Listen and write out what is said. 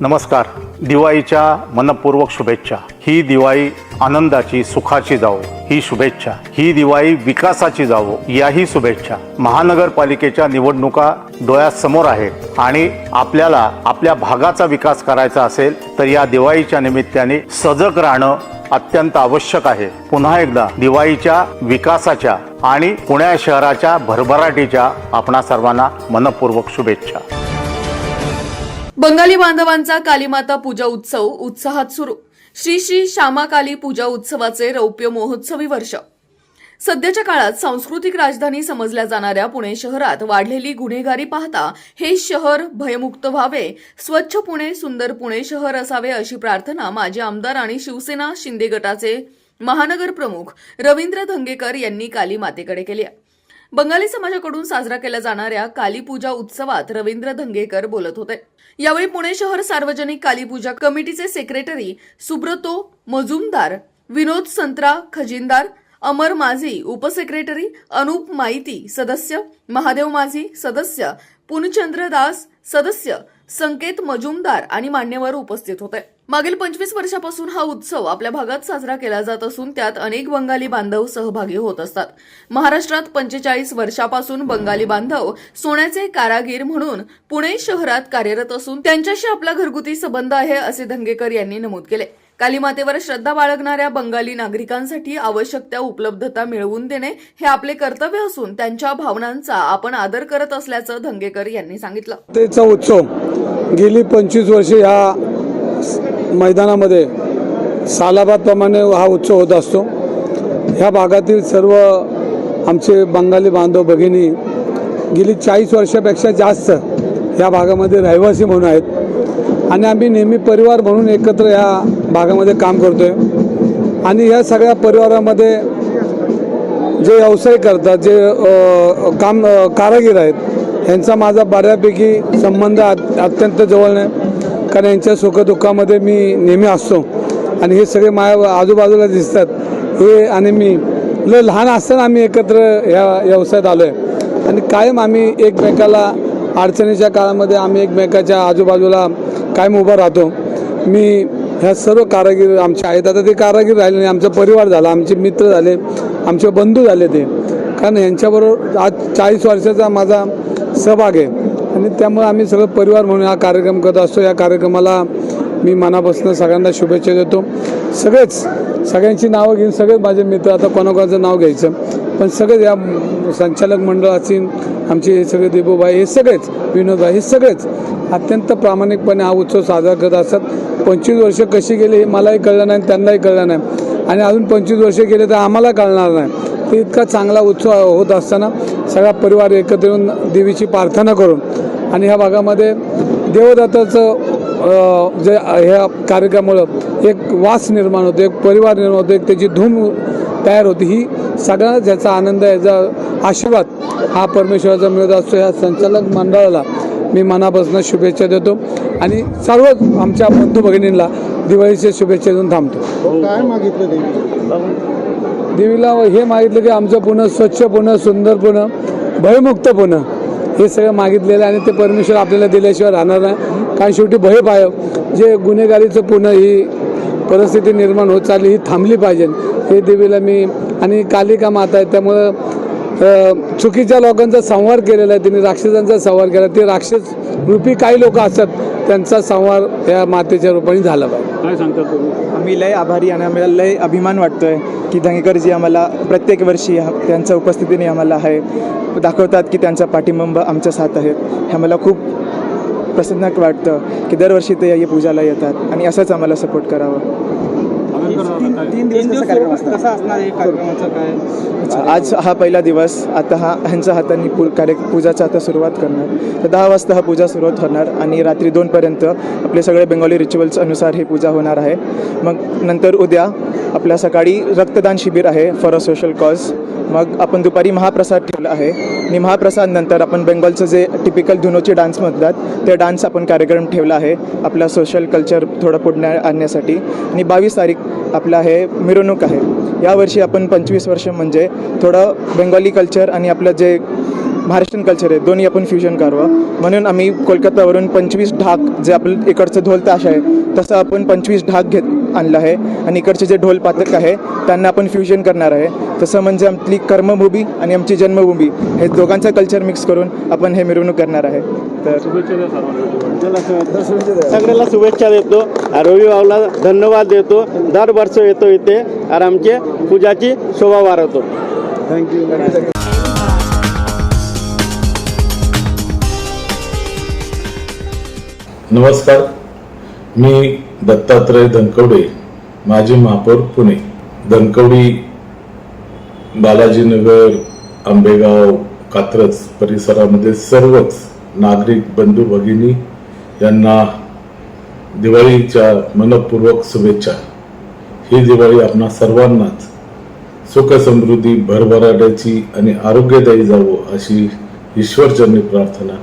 नमस्कार. दिवाळीच्या मनपूर्वक शुभेच्छा. ही दिवाळी आनंदाची सुखाची जावो. ही शुभेच्छा. ही दिवाळी विकासाची जावो. याही शुभेच्छा. महानगरपालिकेच्या निवडणुका डोळ्यासमोर आहेत आणि आपल्याला आपल्या भागाचा विकास करायचा असेल तर या दिवाळीच्या निमित्ताने सजग राहणं अत्यंत आवश्यक आहे. पुन्हा एकदा दिवाळीच्या विकासाच्या आणि पुण्या शहराच्या भरभराटीच्या आपणा सर्वांना मनपूर्वक शुभेच्छा. बंगाली बांधवांचा कालीमाता पूजा उत्सव उत्साहात सुरू. श्री श्री श्यामाकाली पूजा उत्सवाचे रौप्य महोत्सवी वर्ष. सध्याच्या काळात सांस्कृतिक राजधानी समजल्या जाणाऱ्या पुणे शहरात वाढलेली गुन्हेगारी पाहता हे शहर भयमुक्त व्हावे स्वच्छ पुणे सुंदर पुणे शहर असावे अशी प्रार्थना माजी आमदार आणि शिवसेना शिंदे गटाचे महानगर प्रमुख रवींद्र धंगेकर यांनी काली मातेकडे केली आहे. बंगाली समाजाकडून साजरा केल्या जाणाऱ्या कालीपूजा उत्सवात रवींद्र धंगेकर बोलत होते. यावेळी पुणे शहर सार्वजनिक कालीपूजा कमिटीचे सेक्रेटरी सुब्रतो मजुमदार विनोद संत्रा खजिनदार अमर माझी उपसेक्रेटरी अनुप माहिती सदस्य महादेव माझी सदस्य पुनचंद्र दास सदस्य संकेत मजुमदार आणि मान्यवर उपस्थित होते. मागील पंचवीस वर्षापासून हा उत्सव आपल्या भागात साजरा केला जात असून त्यात अनेक बंगाली बांधव सहभागी होत असतात. महाराष्ट्रात पंचेचाळीस वर्षापासून बंगाली बांधव सोन्याचे कारागीर म्हणून पुणे शहरात कार्यरत असून त्यांच्याशी आपला घरगुती संबंध आहे असे धंगेकर यांनी नमूद केले. कालीमातेवर श्रद्धा बाळगणाऱ्या बंगाली नागरिकांसाठी आवश्यक त्या उपलब्धता मिळवून देणे हे आपले कर्तव्य असून त्यांच्या भावनांचा आपण आदर करत असल्याचं धंगेकर यांनी सांगितलं. तेचा उत्सव गेली पंचवीस वर्षे ह्या मैदानामध्ये सालाबादप्रमाणे हा उत्सव होत असतो. ह्या भागातील सर्व आमचे बंगाली बांधव भगिनी गेली चाळीस वर्षापेक्षा जास्त ह्या भागामध्ये रहिवासी म्हणून आहेत. आणि आम्ही नेहमी परिवार म्हणून एकत्र ह्या भागामध्ये काम करतो आहे आणि ह्या सगळ्या परिवारामध्ये जे व्यवसाय करतात जे काम कारागीर आहेत यांचा माझा बऱ्यापैकी संबंध अत्यंत जवळ आहे. कारण यांच्या सुखदुःखामध्ये मी नेहमी असतो. आणि हे सगळे माझ्या आजूबाजूला दिसतात. हे आणि मी लय लहान असताना आम्ही एकत्र ह्या व्यवसायात आलो आहे आणि कायम आम्ही एकमेकाला अडचणीच्या काळामध्ये आम्ही एकमेकाच्या आजूबाजूला कायम उभा राहतो. मी ह्या सर्व कारागीर आमचे आहेत आता ते कारागीर राहिले नाही आमचा परिवार झाला आमचे मित्र झाले आमचे बंधू झाले ते. कारण यांच्याबरोबर आज चाळीस वर्षाचा माझा सहभाग आहे. आणि त्यामुळे आम्ही सगळं परिवार म्हणून हा कार्यक्रम करत असतो. या कार्यक्रमाला मी मनापासून सगळ्यांना शुभेच्छा देतो. सगळेच सगळ्यांची नावं घेऊन सगळेच माझे मित्र आता कोणाकोणाचं नाव घ्यायचं. पण सगळेच या संचालक मंडळ असतील आमचे हे सगळे देबूभाई हे सगळेच विनोदभाई हे सगळेच अत्यंत प्रामाणिकपणे हा उत्सव साजरा करत असतात पंचवीस वर्ष कशी गेली हे मलाही कळलं नाही आणि त्यांनाही कळलं नाही. आणि अजून पंचवीस वर्ष गेले तर आम्हाला कळणार नाही. ते इतका चांगला उत्सव होत असताना सगळा परिवार एकत्र येऊन देवीची प्रार्थना करून आणि ह्या भागामध्ये देवदत्ताचं जे ह्या कार्यक्रमामुळं एक वास निर्माण होतो एक परिवार निर्माण होतो एक त्याची धूम तयार होती. ही सगळ्यांना ज्याचा आनंद याचा आशीर्वाद. हा परमेश्वराचा मिळत असतो. ह्या संचालक मंडळाला मी मनापासून शुभेच्छा देतो. आणि सर्व आमच्या बंधू भगिनींना दिवाळीच्या शुभेच्छा देऊन थांबतो. काय मागितलं देवी? देवीला हे मागितलं की आमचं पुणं स्वच्छ पुणं सुंदर पुणं भयमुक्त पुणं हे सगळं मागितलेलं आहे आणि ते परमेश्वर आपल्याला दिल्याशिवाय राहणार नाही. कारण शेवटी भय पाय. जे गुन्हेगारीचं पुणं ही परिस्थिती निर्माण होत चालली ही थांबली पाहिजे. हे देवीला मी आणि कालिका माता आहे त्यामुळं चुकीच्या लोकांचा संहार केलेला आहे तिने राक्षसांचा संहार केला. ते राक्षस रूपी काही लोक असतात त्यांचा संहार या मातेच्या रूपाने झाला पाहिजे. आम्ही लय आभारी आणि आम्हाला लय अभिमान वाटतोय की धंगेकरजी आम्हाला प्रत्येक वर्षी हा- त्यांच्या उपस्थितीने आम्हाला आहे दाखवतात की त्यांचा पाठिंबा आमच्या साथ आहे. हे आम्हाला खूप प्रसन्न वाटतं की दरवर्षी ते या पूजाला येतात आणि असंच आम्हाला सपोर्ट करावं. तीन दिवस कसा असणार आहे कार्यक्रमाचं काय? आज हा पहिला दिवस. आता हा ह्यांच्या हाताने पू कार्य पूजाचा आता सुरुवात करणार. तर दहा वाजता हा पूजा सुरुवात होणार आणि रात्री दोनपर्यंत आपले सगळे बेंगॉली रिच्युअल्स अनुसार ही पूजा होणार आहे. मग नंतर उद्या आपल्या सकाळी रक्तदान शिबिर आहे फॉर अ सोशल कॉज मग आपण दुपारी महाप्रसाद ठेवला आहे. आणि महाप्रसाद नंतर आपण बेंगॉलचं जे टिपिकल धुनोचे डान्स म्हणतात ते डान्स आपण कार्यक्रम ठेवला आहे. आपला सोशल कल्चर थोडं पुढण्या आणण्यासाठी. आणि बावीस तारीख आपला हे मिरवणूक आहे. यावर्षी आपण पंचवीस वर्ष म्हणजे थोडं बेंगॉली कल्चर आणि आपलं जे महाराष्ट्रीयन कल्चर आहे दोन्ही आपण फ्युजन करावं. म्हणून आम्ही कोलकातावरून पंचवीस ढाक जे आपलं इकडचं ढोल ताश आहे तसं आपण पंचवीस ढाक घेत आणलं आहे. आणि इकडचे जे ढोल पातक आहे त्यांना आपण फ्युजन करणार आहे. तसं म्हणजे आपली कर्मभूमी आणि आमची जन्मभूमी हे दोघांचं कल्चर मिक्स करून आपण हे मिरवणूक करणार आहे. तर सगळ्याला शुभेच्छा देतो. रविभाऊला धन्यवाद देतो. दर वर्ष येतो इथे. आणि आमचे पूजाची शोभा वाढवतो. नमस्कार. मी दत्तात्रय धनकवडे माजी महापौर पुणे. धनकवडी बालाजीनगर आंबेगाव कात्रज परिसरामध्ये सर्वच नागरिक बंधू भगिनी यांना दिवाळीच्या मनपूर्वक शुभेच्छा. ही दिवाळी आपणा सर्वांनाच सुख समृद्धी भरभराट्याची आणि आरोग्यदायी जावो अशी ईश्वरजन्य प्रार्थना